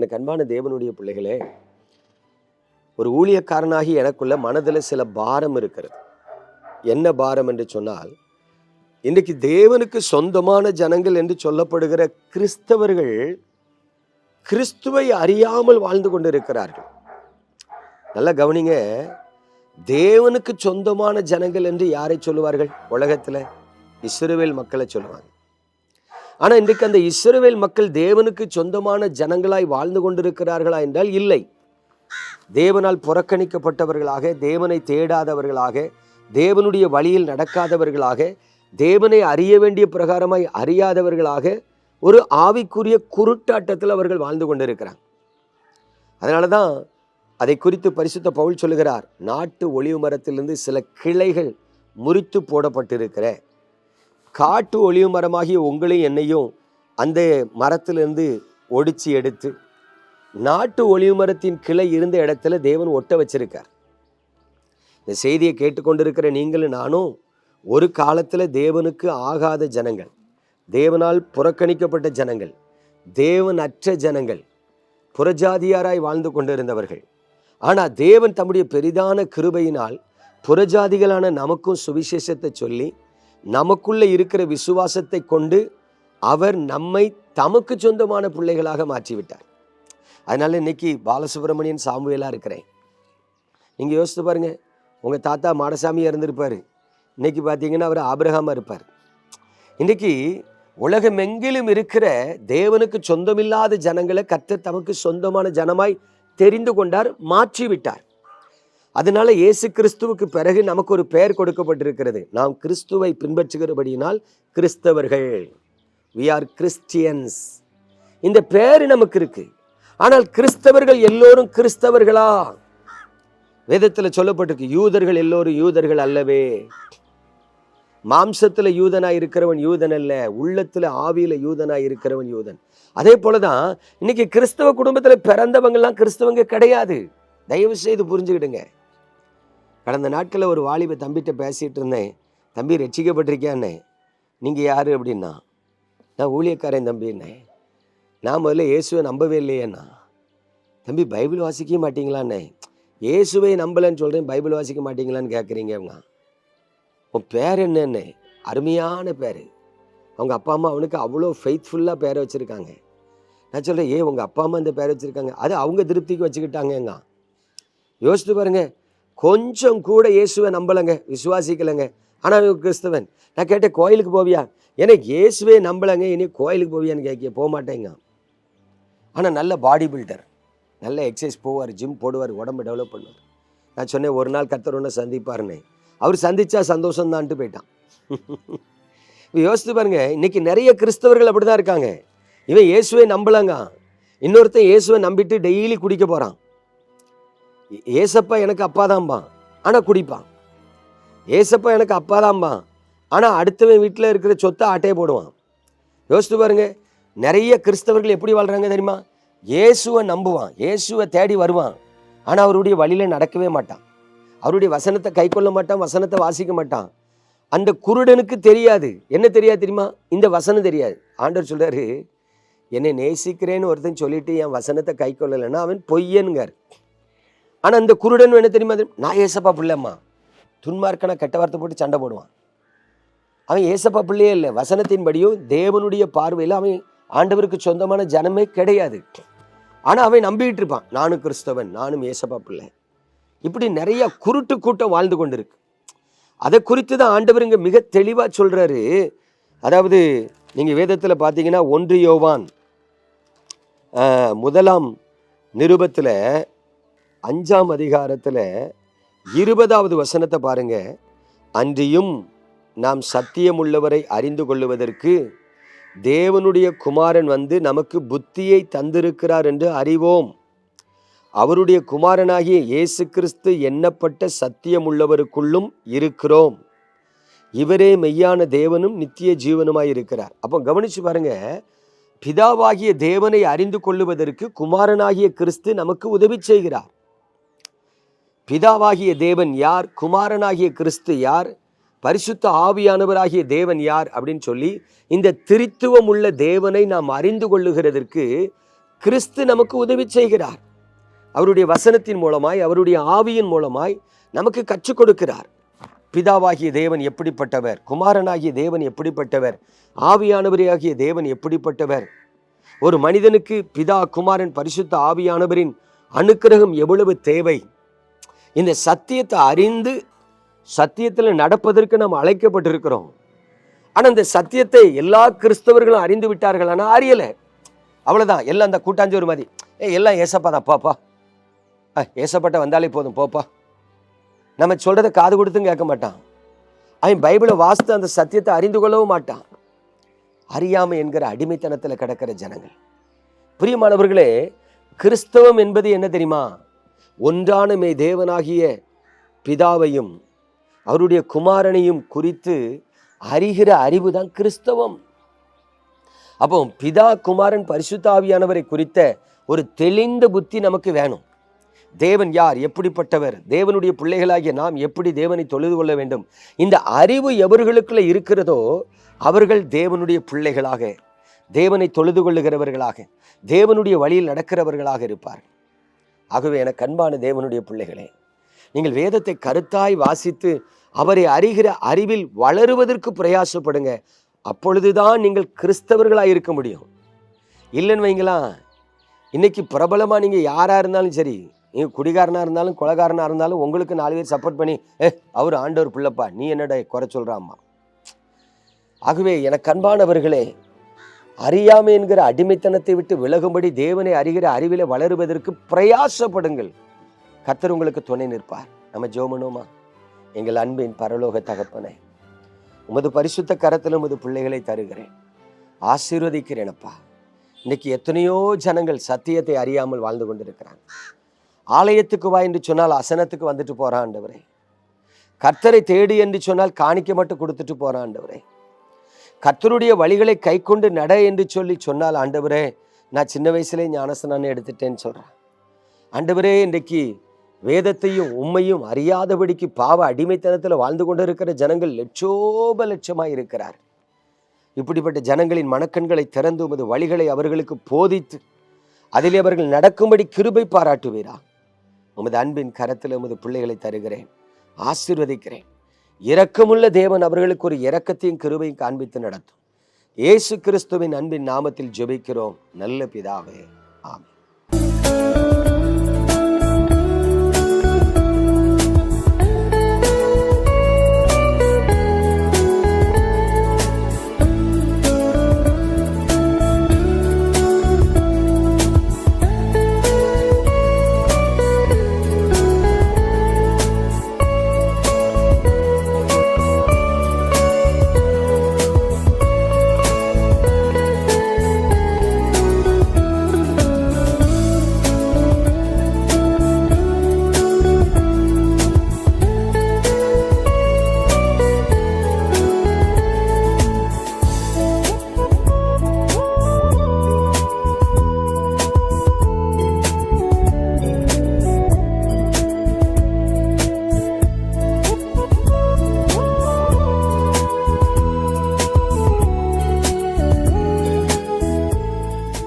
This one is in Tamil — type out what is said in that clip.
எனக்கு அன்பான தேவனுடைய பிள்ளைகளே ஒரு ஊழியக்காரனாகி எனக்குள்ள மனதில் சில பாரம் இருக்கிறது. என்ன பாரம் என்று சொன்னால் இன்றைக்கு தேவனுக்கு சொந்தமான ஜனங்கள் என்று சொல்லப்படுகிற கிறிஸ்தவர்கள் கிறிஸ்துவை அறியாமல் வாழ்ந்து கொண்டிருக்கிறார்கள். நல்லா கவனிங்க தேவனுக்கு சொந்தமான ஜனங்கள் என்று யாரை சொல்லுவார்கள்? உலகத்தில் இஸ்ரவேல் மக்களை சொல்லுவாங்க. ஆனால் இன்றைக்கு அந்த இஸ்ரவேல் மக்கள் தேவனுக்கு சொந்தமான ஜனங்களாய் வாழ்ந்து கொண்டிருக்கிறார்களா என்றால் இல்லை. தேவனால் புறக்கணிக்கப்பட்டவர்களாக தேவனை தேடாதவர்களாக தேவனுடைய வழியில் நடக்காதவர்களாக தேவனை அறிய வேண்டிய பிரகாரமாய் அறியாதவர்களாக ஒரு ஆவிக்குரிய குருட்டாட்டத்தில் அவர்கள் வாழ்ந்து கொண்டிருக்கிறாங்க. அதனால தான் அதை குறித்து பரிசுத்த பவுல் சொல்லுகிறார் நாட்டு ஒளிவு மரத்திலிருந்து சில கிளைகள் முறித்து போடப்பட்டிருக்கிற காட்டு ஒளிவு மரமாகிய உங்களையும் என்னையும் அந்த மரத்திலிருந்து ஒடிச்சு எடுத்து நாட்டு ஒளிவு மரத்தின் கிளை இருந்த இடத்துல தேவன் ஒட்ட வச்சிருக்கார். இந்த செய்தியை கேட்டுக்கொண்டிருக்கிற நீங்களும் நானும் ஒரு காலத்தில் தேவனுக்கு ஆகாத ஜனங்கள் தேவனால் புறக்கணிக்கப்பட்ட ஜனங்கள் தேவன் அற்ற ஜனங்கள் புறஜாதியாராய் வாழ்ந்து கொண்டிருந்தவர்கள். ஆனால் தேவன் தம்முடைய பெரிதான கிருபையினால் புறஜாதிகளான நமக்கும் சுவிசேஷத்தை சொல்லி நமக்குள்ளே இருக்கிற விசுவாசத்தை கொண்டு அவர் நம்மை தமக்கு சொந்தமான பிள்ளைகளாக மாற்றிவிட்டார். அதனால் இன்னைக்கு பாலசுப்ரமணியன் சாமுவேலாக இருக்கிறேன். நீங்கள் யோசித்து பாருங்கள் உங்கள் தாத்தா மாடசாமியாக இருந்திருப்பார். இன்னைக்கு பார்த்தீங்கன்னா அவர் ஆபிரகாமாக இருப்பார். இன்றைக்கி உலகமெங்கிலும் இருக்கிற தேவனுக்கு சொந்தமில்லாத ஜனங்களை கர்த்தர் தமக்கு சொந்தமான ஜனமாய் தெரிந்து கொண்டார் மாற்றி விட்டார் அதனால இயேசு கிறிஸ்துவுக்கு பிறகு நமக்கு ஒரு பெயர் கொடுக்கப்பட்டிருக்கிறது. நாம் கிறிஸ்துவை பின்பற்றுகிறபடியினால் கிறிஸ்தவர்கள். வி ஆர் கிறிஸ்டியன்ஸ் இந்த பெயர் நமக்கு இருக்கு. ஆனால் கிறிஸ்தவர்கள் எல்லோரும் கிறிஸ்தவர்களா? வேதத்தில் சொல்லப்பட்டிருக்கு யூதர்கள் எல்லோரும் யூதர்கள் அல்லவே. மாம்சத்தில் யூதனாக இருக்கிறவன் யூதன் அல்ல உள்ளத்தில் ஆவியில் யூதனாக இருக்கிறவன் யூதன். அதே போல தான் இன்னைக்கு கிறிஸ்தவ குடும்பத்தில் பிறந்தவங்கெல்லாம் கிறிஸ்தவங்க கிடையாது. தயவு செய்து புரிஞ்சுக்கிடுங்க. கடந்த நாட்களில் ஒரு வாலிப தம்பிகிட்ட பேசிகிட்டு இருந்தேன். தம்பி ரட்சிக்கப்பட்டிருக்கியான்னே? நீங்கள் யார்? அப்படின்னா நான் ஊழியக்காரன் தம்பின்னே நான் முதல்ல இயேசுவை நம்பவே இல்லையேண்ணா. தம்பி பைபிள் வாசிக்க மாட்டீங்களாண்ணே? இயேசுவை நம்பலைன்னு சொல்கிறேன் பைபிள் வாசிக்க மாட்டீங்களான்னு கேட்குறீங்க அவங்க. உன் பேர் என்னன்னு? அருமையான பேர். அவங்க அப்பா அம்மா அவனுக்கு அவ்வளோ ஃபெய்த்ஃபுல்லாக பேரை வச்சுருக்காங்க. நான் சொல்கிறேன் ஏ உங்கள் அப்பா அம்மா இந்த பேரை வச்சுருக்காங்க. அது அவங்க திருப்திக்கு வச்சுக்கிட்டாங்கங்க. யோசித்து பாருங்க கொஞ்சம் கூட இயேசுவை நம்பலைங்க. விசுவாசிக்கலைங்க. ஆனால் அவன் கிறிஸ்தவன் நான் கேட்டேன் கோயிலுக்கு போவியா? எனக்கு இயேசுவே நம்பலைங்க. இனி கோயிலுக்கு போவியான்னு கேட்க போக மாட்டேங்க. ஆனால் நல்ல பாடி பில்டர் நல்ல எக்ஸசைஸ் போவார் ஜிம் போடுவார் உடம்பு டெவலப் பண்ணுவார். நான் சொன்னேன் ஒரு நாள் கத்தர் ஒன்று சந்திப்பாருன்னு. அவர் சந்தித்தா சந்தோஷம்தான்ட்டு போயிட்டான். இப்போ யோசித்து பாருங்க இன்னைக்கு நிறைய கிறிஸ்தவர்கள் அப்படி தான் இருக்காங்க. இவன் இயேசுவை நம்பலங்க. இன்னொருத்தன் இயேசுவை நம்பிட்டு டெய்லி குடிக்க போகிறான் ஏசப்பா எனக்கு அப்பா தான்பான் ஆனால் குடிப்பான். ஏசப்பா எனக்கு அப்பா தான்பான் ஆனால் அடுத்தவன் வீட்டில் இருக்கிற சொத்தை ஆட்டையை போடுவான். யோசித்து பாருங்க நிறைய கிறிஸ்தவர்கள் எப்படி வாழ்கிறாங்க தெரியுமா? இயேசுவை நம்புவான். இயேசுவை தேடி வருவான். ஆனால் அவருடைய வழியில் நடக்கவே மாட்டான். அவருடைய வசனத்தை கை கொள்ள மாட்டான் வசனத்தை வாசிக்க மாட்டான். அந்த குருடனுக்கு தெரியாது. என்ன தெரியாது தெரியுமா? இந்த வசனம் தெரியாது. ஆண்டவர் சொல்கிறாரு என்னை நேசிக்கிறேன்னு ஒருத்தன் சொல்லிட்டு என் வசனத்தை கை கொள்ளலைன்னா அவன் பொய்யனுங்கார் ஆனால் அந்த குருடன் என்ன தெரியுமா? நான் ஏசப்பா பிள்ளைம்மா. துன்மார்க்கனா கெட்ட வார்த்தை போட்டு சண்டை போடுவான். அவன் ஏசப்பா பிள்ளையே இல்லை. வசனத்தின்படியும் தேவனுடைய பார்வையில் அவன் ஆண்டவருக்கு சொந்தமான ஜனமே கிடையாது. ஆனால் அவன் நம்பிக்கிட்டு இருப்பான். நானும் கிறிஸ்தவன் நானும் ஏசப்பா பிள்ளை. இப்படி நிறைய குருட்டு கூட்டம் வாழ்ந்து கொண்டிருக்கு. அதை குறித்து தான் ஆண்டவர் இங்கே மிக தெளிவாக சொல்கிறாரு அதாவது நீங்கள் வேதத்தில் பார்த்தீங்கன்னா ஒன்று யோவான் முதலாம் நிருபத்தில் அஞ்சாம் அதிகாரத்தில் இருபதாவது வசனத்தை பாருங்க. அன்றியும் நாம் சத்தியமுள்ளவரை அறிந்து கொள்ளுவதற்கு தேவனுடைய குமாரன் வந்து நமக்கு புத்தியை தந்திருக்கிறார் என்று அறிவோம். அவருடைய குமாரனாகிய இயேசு கிறிஸ்து எண்ணப்பட்ட சத்தியமுள்ளவருக்குள்ளும் இருக்கிறோம். இவரே மெய்யான தேவனும் நித்திய ஜீவனுமாய் இருக்கிறார். அப்போ கவனிச்சு பாருங்க. பிதாவாகிய தேவனை அறிந்து கொள்ளுவதற்கு குமாரனாகிய கிறிஸ்து நமக்கு உதவி செய்கிறார். பிதாவாகிய தேவன் யார்? குமாரனாகிய கிறிஸ்து யார்? பரிசுத்த ஆவியானவராகிய தேவன் யார்? அப்படின்னு சொல்லி இந்த திருத்துவம் உள்ள தேவனை நாம் அறிந்து கொள்ளுகிறதற்கு கிறிஸ்து நமக்கு உதவி செய்கிறார். அவருடைய வசனத்தின் மூலமாய் அவருடைய ஆவியின் மூலமாய் நமக்கு கற்றுக் கொடுக்கிறார். பிதாவாகிய தேவன் எப்படிப்பட்டவர்? குமாரனாகிய தேவன் எப்படிப்பட்டவர்? ஆவியானவராகிய தேவன் எப்படிப்பட்டவர்? ஒரு மனிதனுக்கு பிதா குமாரன் பரிசுத்த ஆவியானவரின் அனுக்கிரகம் எவ்வளவு தேவை? இந்த சத்தியத்தை அறிந்து சத்தியத்தில் நடப்பதற்கு நாம் அழைக்கப்பட்டிருக்கிறோம். ஆனால் இந்த சத்தியத்தை எல்லா கிறிஸ்தவர்களும் அறிந்து விட்டார்கள். ஆனால் அறியலை. அவ்வளோதான் எல்லாம் அந்த கூட்டாஞ்சோறு மாதிரி. ஏ எல்லாம் ஏசப்பா தான். பாப்பா. ஆ ஏசப்பட்ட வந்தாலே போதும். போப்பா. நம்ம சொல்கிறத காது கொடுத்தும் கேட்க மாட்டான். அவன் பைபிளை வாசித்து அந்த சத்தியத்தை அறிந்து கொள்ளவும் மாட்டான். அறியாமை என்கிற அடிமைத்தனத்தில் கிடக்கிற ஜனங்கள். பிரியமானவர்களே கிறிஸ்தவம் என்பது என்ன தெரியுமா? ஒன்றான மே தேவனாகிய பிதாவையும் அவருடைய குமாரனையும் குறித்து அறிகிற அறிவு தான் கிறிஸ்தவம். அப்போ பிதா குமாரன் பரிசுத்தாவியானவரை குறித்த ஒரு தெளிந்த புத்தி நமக்கு வேணும். தேவன் யார் எப்படிப்பட்டவர் தேவனுடைய பிள்ளைகளாகிய நாம் எப்படி தேவனை தொழுது கொள்ள வேண்டும் இந்த அறிவு எவர்களுக்குள்ள இருக்கிறதோ அவர்கள் தேவனுடைய பிள்ளைகளாக தேவனை தொழுது கொள்ளுகிறவர்களாக தேவனுடைய வழியில் நடக்கிறவர்களாக இருப்பார் ஆகவே என கண்பான தேவனுடைய பிள்ளைகளே நீங்கள் வேதத்தை கருத்தாய் வாசித்து அவரை அறிகிற அறிவில் வளருவதற்கு பிரயாசப்படுங்க. அப்பொழுதுதான் நீங்கள் கிறிஸ்தவர்களாக இருக்க முடியும். இல்லைன்னு வைங்களா இன்னைக்கு பிரபலமாக நீங்கள் யாராக இருந்தாலும் சரி நீங்கள் குடிகாரனாக இருந்தாலும் கொலகாரனாக இருந்தாலும் உங்களுக்கு நாலு பேர் சப்போர்ட் பண்ணி ஏ அவர் ஆண்டவர் பிள்ளைப்பா நீ என்னடா குறை சொல்கிறாம்மா ஆகவே எனக்கு அன்பானவர்களே அறியாமை என்கிற அடிமைத்தனத்தை விட்டு விலகும்படி தேவனை அறிகிற அறிவில வளருவதற்கு பிரயாசப்படுங்கள். கத்தர் உங்களுக்கு துணை நிற்பார். நம்ம ஜோமனோமா? எங்கள் அன்பின் பரலோக தகப்பனே உமது பரிசுத்த கரத்தில் உமது பிள்ளைகளை தருகிறேன். ஆசீர்வதிக்கிறேனப்பா இன்னைக்கு எத்தனையோ ஜனங்கள் சத்தியத்தை அறியாமல் வாழ்ந்து கொண்டிருக்கிறாங்க. ஆலயத்துக்கு வா என்று சொன்னால் அசனத்துக்கு வந்துட்டு போறான் ஆண்டவரே. கர்த்தரை தேடு என்று சொன்னால் காணிக்க மட்டும் கொடுத்துட்டு போறான் ஆண்டவரே. கத்தருடைய வழிகளை கை கொண்டு நட என்று சொல்லி சொன்னால் ஆண்டவரே நான் சின்ன வயசுலே ஞானஸ்நானம் எடுத்துட்டேன்னு சொல்கிறேன் ஆண்டவரே இன்றைக்கு வேதத்தையும் உண்மையும் அறியாதபடிக்கு பாவ அடிமைத்தனத்தில் வாழ்ந்து கொண்டு இருக்கிற ஜனங்கள் லட்சோப லட்சமாக இருக்கிறார். இப்படிப்பட்ட ஜனங்களின் மனக்கண்களை திறந்து உமது வழிகளை அவர்களுக்கு போதித்து அதிலே அவர்கள் நடக்கும்படி கிருபை பாராட்டுவீரா. உமது அன்பின் கரத்தில் உமது பிள்ளைகளை தருகிறேன் ஆசிர்வதிக்கிறேன். இரக்கமுள்ள தேவன் அவர்களுக்கு ஒரு இரக்கத்தையும் கிருபையும் காண்பித்து நடத்தும். இயேசு கிறிஸ்துவின் அன்பின் நாமத்தில் ஜெபிக்கிறோம். நல்ல பிதாவே. ஆமே